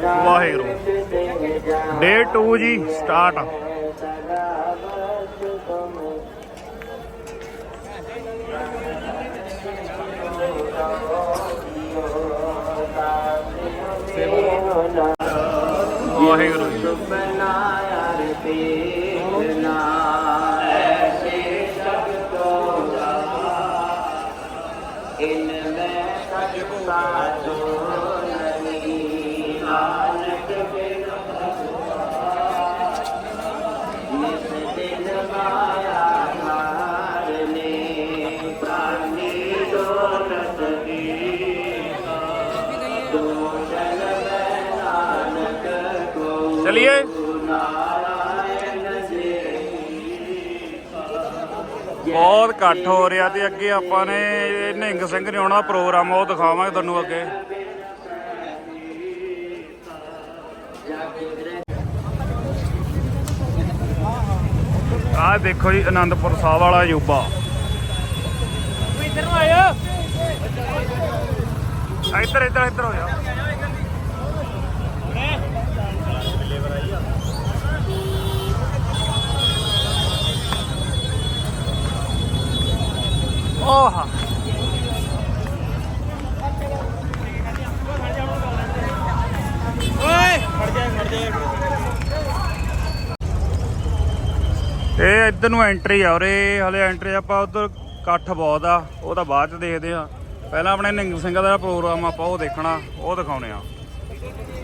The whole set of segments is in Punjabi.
ਵਾਹਿਗੁਰੂ। ਡੇ 2 ਜੀ ਸਟਾਰਟ ਵਾਹਿਗੁਰੂ ਜੀ। ਚਲਿਏ ਬਹੁਤ ਇਕੱਠ ਹੋ ਰਿਹਾ ਤੇ ਅੱਗੇ ਆਪਾਂ ਨੇ ਇਹ ਨਿਹੰਗ ਸਿੰਘ ਨੇ ਆਉਣਾ ਪ੍ਰੋਗਰਾਮ, ਉਹ ਦਿਖਾਵਾਂਗੇ ਤੁਹਾਨੂੰ ਅੱਗੇ। ਆਹ ਦੇਖੋ ਜੀ ਆਨੰਦਪੁਰ ਸਾਹਿਬ ਵਾਲਾ ਯੂਬਾ ਇੱਧਰ ਨੂੰ ਆਇਓ। ਇੱਧਰ ਇੱਧਰ ਇੱਧਰ ਹੋ ਜਾ ਓਹ ਓਏ ਖੜ ਜਾ ਖੜ ਜਾ ਇਹ ਇੱਧਰ ਨੂੰ ਐਂਟਰੀ ਆ ਉਰੇ ਹਲੇ ਐਂਟਰੀ ਆਪਾਂ ਉਧਰ ਇਕੱਠ ਬਹੁਤ ਆ ਉਹ ਤਾਂ ਬਾਅਦ ਚ ਦੇਖਦੇ ਆ। ਪਹਿਲਾਂ ਆਪਣੇ ਨਿੰਗ ਸਿੰਘ ਦਾ ਪ੍ਰੋਗਰਾਮ ਆਪਾਂ ਉਹ ਦੇਖਣਾ ਉਹ ਦਿਖਾਉਣੇ ਆ।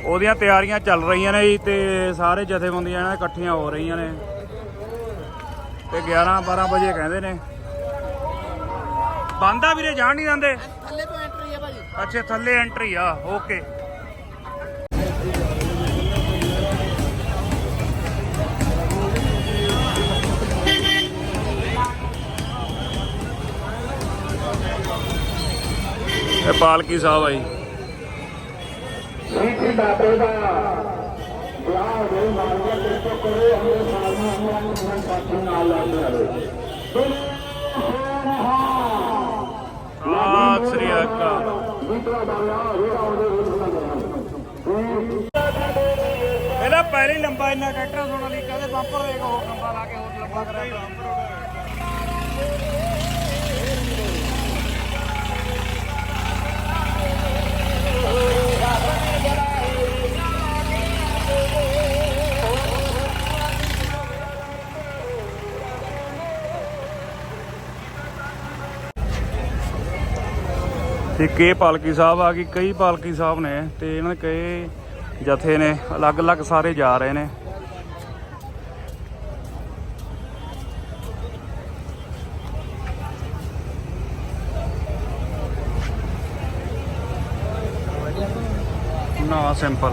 ਉਹਦੀਆਂ ਤਿਆਰੀਆਂ ਚੱਲ ਰਹੀਆਂ ਨੇ ਜੀ ਤੇ ਸਾਰੇ ਜਥੇਬੰਦੀਆਂ ਇਹਨਾਂ ਇਕੱਠੀਆਂ ਹੋ ਰਹੀਆਂ ਨੇ। ਤੇ 11 12 ਵਜੇ ਕਹਿੰਦੇ ਨੇ। ਬੰਦ ਵੀਰੇ ਜਾਣ ਨਹੀਂ ਦਿੰਦੇ। ਥੱਲੇ ਤੋਂ ਐਂਟਰੀ ਆ ਭਾਜੀ। ਅੱਛਾ ਥੱਲੇ ਐਂਟਰੀ ਆ ਓਕੇ ਸਾਥੀ ਨਾਲ ਲਾਉਂਦੇ ਰਹੇ ਸਤਿ ਸ੍ਰੀ ਅਕਾਲ। ਇਹਦਾ ਪਹਿਲੇ ਲੰਬਾ ਇੰਨਾ ਟਰੈਕਟਰ ਸੋਣਾ ਲਈ ਕਹਿੰਦੇ ਬੰਪਰ ਦੇ ਹੋਰ ਲੰਬਾ ਲਾ ਕੇ ਹੋਰ ਲੰਬਾ ਕਰਾਂਗੇ ਇੱਕ ਇਹ ਪਾਲਕੀ ਸਾਹਿਬ ਆ ਗਈ ਕਈ ਪਾਲਕੀ ਸਾਹਿਬ ਨੇ ਤੇ ਇਹਨਾਂ ਦੇ ਕਈ ਜਥੇ ਨੇ, ਅਲੱਗ-ਅਲੱਗ ਸਾਰੇ ਜਾ ਰਹੇ ਨੇ। ਨਾ ਸਿੰਪਲ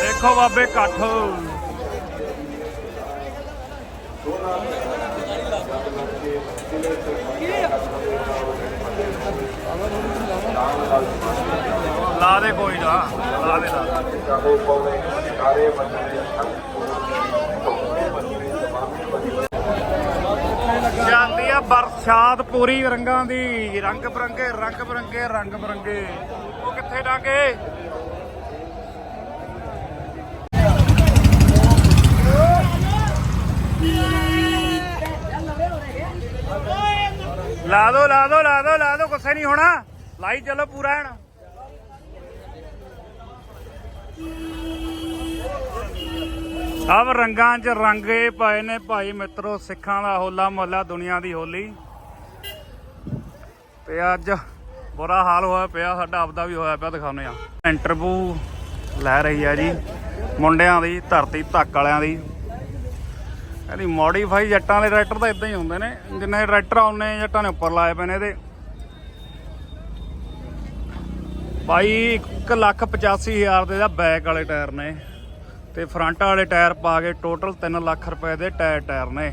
ਦੇਖੋ ਬਾਬੇ ਇਕੱਠ। ਲਾ ਦੇ ਕੋਈ ਨਾ ਲਾ ਦੇ ਲਾ ਦੇ ਸਾਰੇ ਬੰਦੇ ਬਰਸਾਤ ਪੂਰੀ ਰੰਗਾਂ ਦੀ। ਰੰਗ ਬਰੰਗੇ ਰੰਗ ਬਰੰਗੇ ਰੰਗ ਬਰੰਗੇ। ਉਹ ਕਿੱਥੇ ਡਾਂਗੇ ਲਾ ਦੋ ਲਾ ਦੋ ਲਾ ਦੋ ਲਾ ਦੋ, ਗੁੱਸੇ ਨਹੀਂ ਹੋਣਾ। ਲਾਈ ਚੱਲੋ ਪੂਰਾ ਐਨ ਸਭ ਰੰਗਾਂ 'ਚ ਰੰਗੇ ਪਏ ਨੇ ਭਾਈ ਮਿੱਤਰੋ, ਸਿੱਖਾਂ ਦਾ ਹੋਲਾ ਮਹੱਲਾ, ਦੁਨੀਆ ਦੀ ਹੋਲੀ। ਤੇ ਅੱਜ ਬੁਰਾ ਹਾਲ ਹੋਇਆ ਪਿਆ, ਸਾਡਾ ਆਪਦਾ ਵੀ ਹੋਇਆ ਪਿਆ, ਦਿਖਾਉਂਦੇ ਆ ਇੰਟਰਵਿਊ ਲੈ ਰਹੀ ਆ ਜੀ, ਮੁੰਡਿਆਂ ਦੀ, ਧਰਤੀ ਧੱਕ ਵਾਲਿਆਂ ਦੀ। ਕਹਿੰਦੀ ਮੋਡੀਫਾਈ ਜੱਟਾਂ ਦੇ ਟਰੈਕਟਰ ਤਾਂ ਇਦਾਂ ਹੀ ਹੁੰਦੇ ਨੇ, ਜਿੰਨੇ ਟਰੈਕਟਰ ਆਉਨੇ ਜੱਟਾਂ ਨੇ ਉੱਪਰ ਲਾਏ ਪਏ ਨੇ ਇਹਦੇ। ਭਾਈ 1 ਲੱਖ 85 ਹਜ਼ਾਰ ਦੇ ਦਾ ਬੈਕ ਵਾਲੇ ਟਾਇਰ ਨੇ। ਤੇ ਫਰੰਟ ਵਾਲੇ ਟਾਇਰ ਪਾ ਕੇ ਟੋਟਲ 3 ਲੱਖ ਰੁਪਏ ਦੇ ਟਾਇਰ ਟਾਇਰ ਨੇ।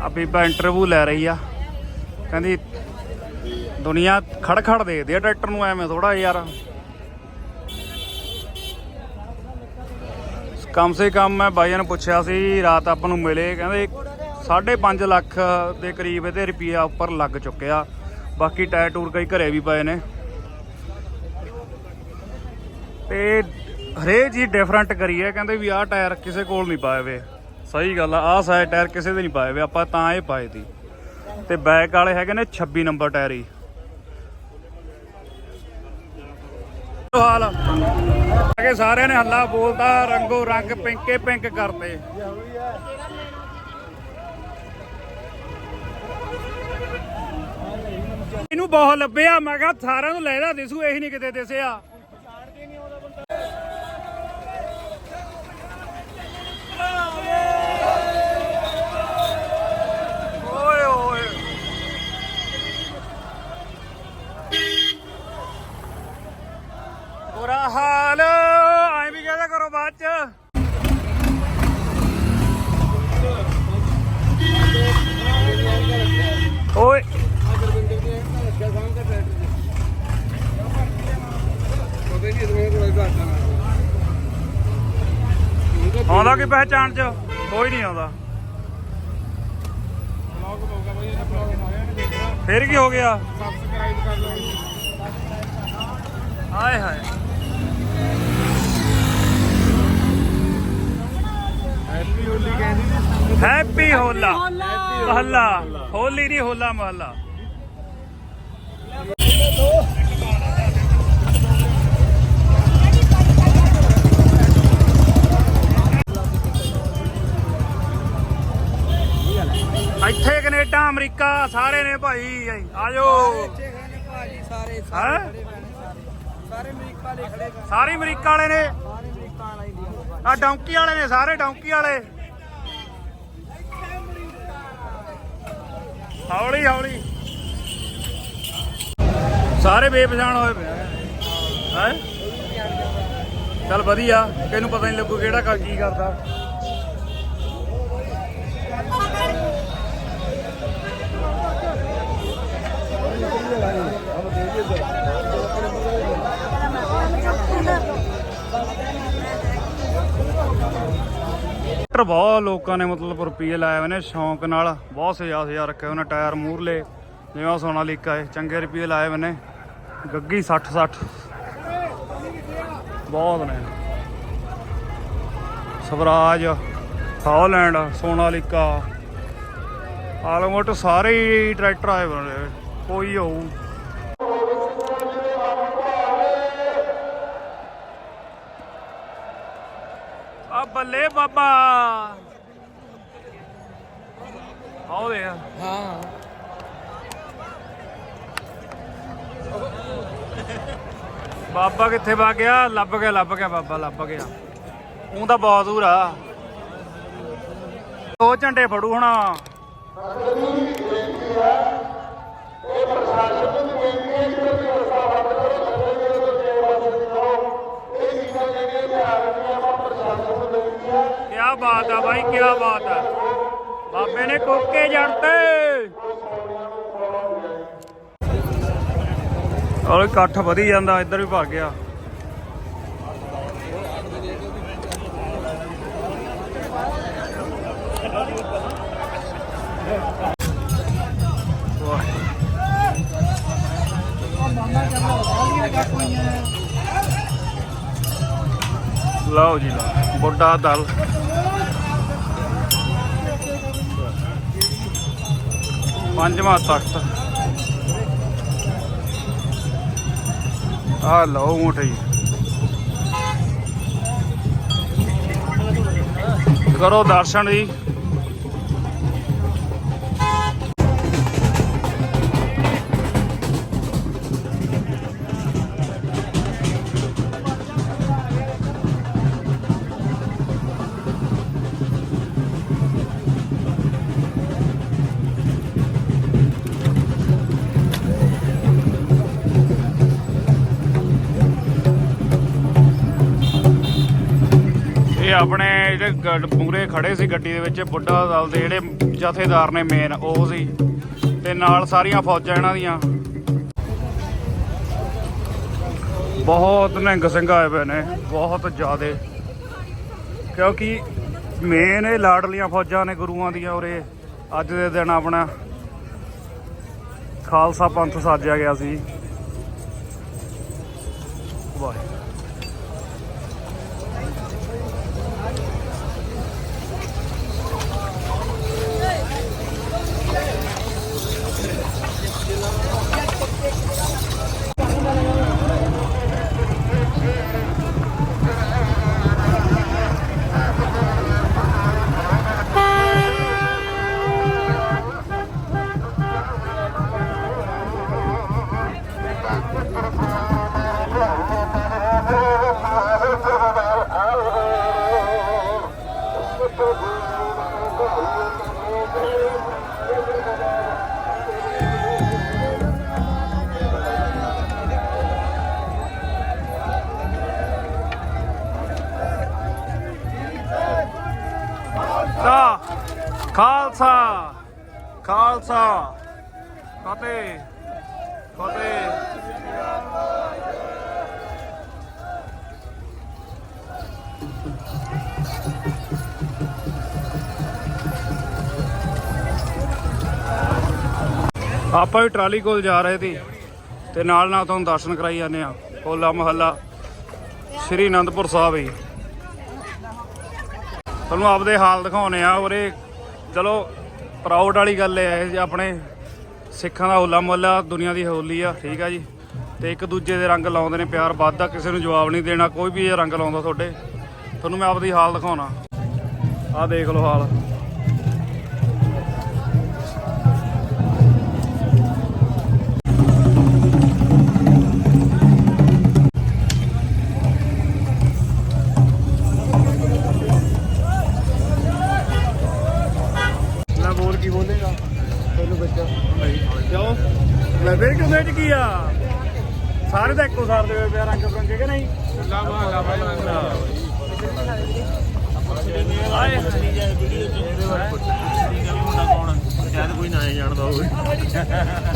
ਆ ਬੀਬਾ ਇੰਟਰਵਿਊ ਲੈ ਰਹੀ ਆ। ਕਹਿੰਦੀ, ਦੁਨੀਆ ਖੜ ਖੜ ਦੇਖਦੀ ਆ ਟਰੈਕਟਰ ਨੂੰ, ਐਵੇਂ ਥੋੜਾ ਯਾਰ। ਕਮ ਸੇ ਕਮ ਮੈਂ ਬਾਈਆਂ ਨੂੰ ਪੁੱਛਿਆ ਸੀ, ਰਾਤ ਆਪਾਂ ਨੂੰ ਮਿਲੇ, ਕਹਿੰਦੇ 5.5 ਲੱਖ ਦੇ ਕਰੀਬ ਇਹਦੇ ਰੁਪਈਆ ਉੱਪਰ ਲੱਗ ਚੁੱਕਿਆ। ਬਾਕੀ ਟਾਇਰ ਟੂਰ ਕਈ ਘਰੇ ਵੀ ਪਏ ਨੇ। ਤੇ ਹਰੇਕ ਜੀ ਡਿਫਰੈਂਟ ਕਰੀ ਹੈ। ਕਹਿੰਦੇ ਵੀ ਆਹ ਟਾਇਰ ਕਿਸੇ ਕੋਲ ਨਹੀਂ ਪਾਏ ਵੇ। ਸਹੀ ਗੱਲ ਆ, ਆਹ ਸਾਈਡ ਟਾਇਰ ਕਿਸੇ ਦੇ ਨਹੀਂ ਪਾਏ ਵੇ, ਆਪਾਂ ਤਾਂ ਇਹ ਪਾਏ ਸੀ। ਤੇ ਬੈਕ ਵਾਲੇ ਹੈਗੇ ਨੇ 26 ਨੰਬਰ ਟਾਇਰ ਹੀ। ਹਾਲ ਕਿ ਸਾਰਿਆਂ ਨੇ ਹੱਲਾ ਬੋਲਦਾ ਰੰਗੋ ਰੰਗ ਪਿੰਕੇ ਪਿੰਕ ਕਰਤੇ। ਇਹਨੂੰ ਬਹੁਤ ਲੱਭਿਆ, ਮੈਂ ਕਿਹਾ ਸਾਰਿਆਂ ਨੂੰ ਲੈਦਾ ਦਿਸੂ, ਇਹੀ ਨਹੀਂ ਕਿਤੇ ਦਿਸਿਆ। ਪਹਿਚਾਣ ਚ ਕੋਈ ਨਹੀਂ ਆਉਂਦਾ। ਫਿਰ ਕੀ ਹੋ ਗਿਆ? ਹਾਏ ਹਾਏ। ਹੈਪੀ ਹੋਲਾ ਮਹੱਲਾ ਹੋਲੀ ਨਹੀਂ ਹੋਲਾ ਮਹੱਲਾ ਇੱਥੇ ਕੈਨੇਡਾ, ਅਮਰੀਕਾ, ਸਾਰੇ ਨੇ ਭਾਈ ਆਜੋ। ਭਾਜੀ ਸਾਰੇ ਹੈਂ? ਸਾਰੇ ਅਮਰੀਕਾ ਦੇ ਖੜੇ ਸਾਰੇ ਅਮਰੀਕਾ ਵਾਲੇ ਨੇ। ਸਾਰੇ ਅਮਰੀਕਾ ਵਾਲਾ ਇੰਡੀਆ ਆ ਡੌਂਕੀ ਵਾਲੇ ਨੇ, ਸਾਰੇ ਡੌਂਕੀ ਵਾਲੇ। ਹੌਲੀ ਹੌਲੀ। ਸਾਰੇ ਬੇਪਛਾਣ ਹੋਏ ਪਏ ਹੈ? ਚੱਲ ਵਧੀਆ, ਤੈਨੂੰ ਪਤਾ ਨਹੀਂ ਲੱਗੂ ਕਿਹੜਾ ਕ- ਕੀ ਕਰਦਾ। ਟਰੈਕਟਰ ਬਹੁਤ ਲੋਕਾਂ ਨੇ ਮਤਲਬ ਰੁਪਏ ਲਾਏ ਹੋਏ ਨੇ, ਸ਼ੌਂਕ ਨਾਲ। ਬਹੁਤ ਸਜਾ ਸਜਾ ਰੱਖੇ ਉਹਨਾਂ ਟਾਇਰ ਮੂਰਲੇ ਜਿਵੇਂ ਸੋਨਾ ਸੋਨਾਲੀਕਾ ਹੈ ਚੰਗੇ ਰੁਪਏ ਲਾਏ ਹੋਏ ਨੇ। ਗੱਗੀ 60 60 ਬਹੁਤ ਨੇ। ਸਵਰਾਜ, ਹਾਲੈਂਡ ਸੋਨਾਲੀਕਾ ਆਲਮੋਸਟ ਸਾਰੇ ਹੀ ਟਰੈਕਟਰ ਆਏ ਹੋਏ ਕੋਈ ਹੋਊ। ਬੱਲੇ ਬਾਬਾ। ਆਓ ਦੇ ਹਾਂ ਬਾਬਾ ਕਿੱਥੇ ਵਗ ਗਿਆ? ਲੱਭ ਗਿਆ ਲੱਭ ਗਿਆ ਬਾਬਾ, ਲੱਭ ਗਿਆ। ਉਹ ਤਾਂ ਬਹੁਤ ਦੂਰ ਆ। ਦੋ ਝੰਡੇ ਫੜੂ ਹੁਣ। ਆ ਬਾਤ ਆ। ਬਾਬੇ ਨੇ ਕੋਕੇ ਜੜਤੇ ਔਰ ਇਕੱਠ ਵਧੀ ਜਾਂਦਾ, ਇੱਧਰ ਵੀ ਭਰ ਗਿਆ। ਲਓ ਜੀ ਲਓ, ਬੁੱਢਾ ਦਲ। ਪੰਜਵਾਂ ਤਖਤ। ਆ ਲਓ ਊਂਠ ਜੀ। ਕਰੋ ਦਰਸ਼ਨ ਜੀ। ਇਹ ਆਪਣੇ ਜਿਹੜੇ ਪੂਰੇ ਖੜੇ ਸੀ ਗੱਡੀ ਦੇ ਵਿੱਚ, ਬੁੱਢਾ ਦਲ ਦੇ ਜਿਹੜੇ ਜਥੇਦਾਰ ਨੇ ਮੇਨ ਉਹ ਸੀ। ਤੇ ਨਾਲ ਸਾਰੀਆਂ ਫੌਜਾਂ ਇਹਨਾਂ ਦੀਆਂ। ਬਹੁਤ ਨਿਹੰਗ ਸਿੰਘ ਆਏ ਪਏ ਨੇ, ਬਹੁਤ ਜ਼ਿਆਦੇ। ਕਿਉਂਕਿ ਮੇਨ ਇਹ ਲਾਡਲੀਆਂ ਫੌਜਾਂ ਨੇ ਗੁਰੂਆਂ ਦੀਆਂ ਉਰੇ ਅੱਜ ਦੇ ਦਿਨ ਆਪਣਾ ਖਾਲਸਾ ਪੰਥ ਸਾਜਿਆ ਗਿਆ ਸੀ। ਵਾਹਿਗੁਰੂ। ਖਾਲਸਾ ਖਾਲਸਾ ਖਾਲਸਾ ਫਤਿਹ ਆਪਾਂ ਵੀ ਟਰਾਲੀ ਕੋਲ ਜਾ ਰਹੇ ਸੀ ਤੇ ਨਾਲ ਨਾਲ ਤੁਹਾਨੂੰ ਦਰਸ਼ਨ ਕਰਾਈ ਜਾਂਦੇ ਆ ਹੋਲਾ ਮਹੱਲਾ, ਸ੍ਰੀ ਅਨੰਦਪੁਰ ਸਾਹਿਬ ਜੀ। ਤੁਹਾਨੂੰ ਆਪਦੇ ਹਾਲ ਦਿਖਾਉਨੇ ਆ ਉਰੇ। ਚਲੋ ਪ੍ਰਾਊਡ ਵਾਲੀ ਗੱਲ ਹੈ ਇਹ ਆਪਣੇ ਸਿੱਖਾਂ ਦਾ ਹੋਲਾ ਮੁਹੱਲਾ, ਦੁਨੀਆ ਦੀ ਹੋਲੀ ਆ, ਠੀਕ ਆ ਜੀ। ਤੇ ਇੱਕ ਦੂਜੇ ਦੇ ਰੰਗ ਲਾਉਂਦੇ ਨੇ ਪਿਆਰ ਵੱਧਦਾ ਕਿਸੇ ਨੂੰ ਜਵਾਬ ਨਹੀਂ ਦੇਣਾ, ਕੋਈ ਵੀ ਇਹ ਰੰਗ ਲਾਉਂਦਾ ਤੁਹਾਡੇ। ਤੁਹਾਨੂੰ ਮੈਂ ਆਪਦੀ ਹਾਲ ਦਿਖਾਉਣਾ। ਆਹ ਦੇਖ ਲਓ ਹਾਲ। ਲੈ ਫੇਰ ਕਿਉਂ ਵਿੱਚ ਕੀ ਆ? ਸਾਰੇ ਤਾਂ ਇੱਕੋ ਸਾਰ ਦੇ ਹੋਏ ਪਿਆ ਰੰਗ ਬਰੰਗੇ ਕਿ ਨਹੀਂ? ਲਾ ਮਾ ਲਾ ਆਏ ਕੋਈ ਨਾ ਜਾਣਦਾ ਹੋਵੇ।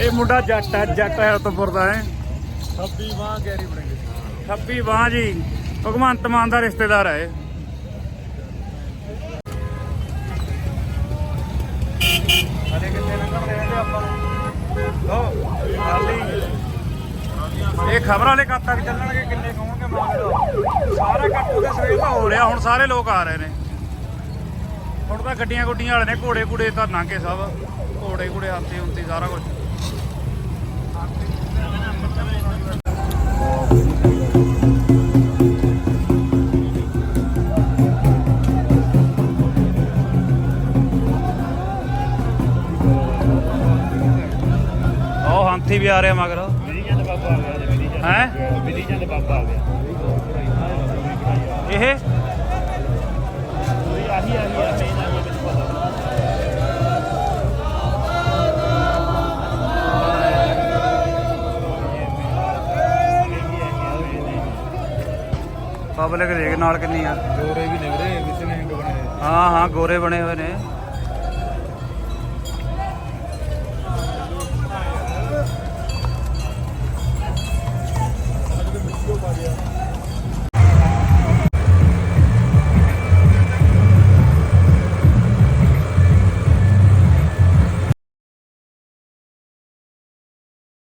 ਇਹ ਮੁੰਡਾ ਜੱਟ ਹੈ ਜੱਟ ਹੈ ਉਤਪੁਰ ਦਾ ਹੈ। ਖੱਬੀ ਬਾਹ ਗੈਰੀ ਬਣਾਂਗੇ ਖੱਬੀ ਬਾਹ ਜੀ। ਭਗਵੰਤ ਮਾਨ ਦਾ ਰਿਸ਼ਤੇਦਾਰ ਹੈ ਇਹ ਖਬਰ ਵਾਲੇ ਕਦ ਤੱਕ ਚੱਲਣਗੇ, ਕਿੰਨੇ ਕਹੋਗੇ ਮਾਰ ਸਾਰਾ ਕੱਟੂ ਦੇ ਸਵੇਰ ਦਾ ਹੋ ਰਿਹਾ ਹੁਣ ਸਾਰੇ ਲੋਕ ਆ ਰਹੇ ਨੇ। ਹੁਣ ਤਾਂ ਗੱਡੀਆਂ ਗੁੱਡੀਆਂ ਵਾਲੇ ਨੇ, ਘੋੜੇ ਘੂੜੇ ਤਾਂ ਨਾਂਗੇ ਸਭ। ਘੋੜੇ ਘੂੜੇ ਹਾਥੀ ਹੁੰਤੀ ਸਾਰਾ ਕੁਝ ਉਹ ਹਾਥੀ ਵੀ ਆ ਰਿਹਾ ਮਗਰ। ਹੈ? ਵਿਧੀ ਚੰਦ ਬਾਬਾ ਆ ਗਿਆ। ਇਹ? ਕੋਈ ਆਹੀ ਆਹੀ ਆ ਮੇਨ ਆ ਮੈਨੂੰ ਪਤਾ। ਪਬਲਿਕ ਦੇਖ ਨਾਲ ਕਿੰਨੀ ਆ। ਗੋਰੇ ਵੀ ਨਿਵਰੇ ਵਿੱਚ ਨੇ ਬਣੇ ਹਾਂ ਹਾਂ ਗੋਰੇ ਬਣੇ ਹੋਏ ਨੇ।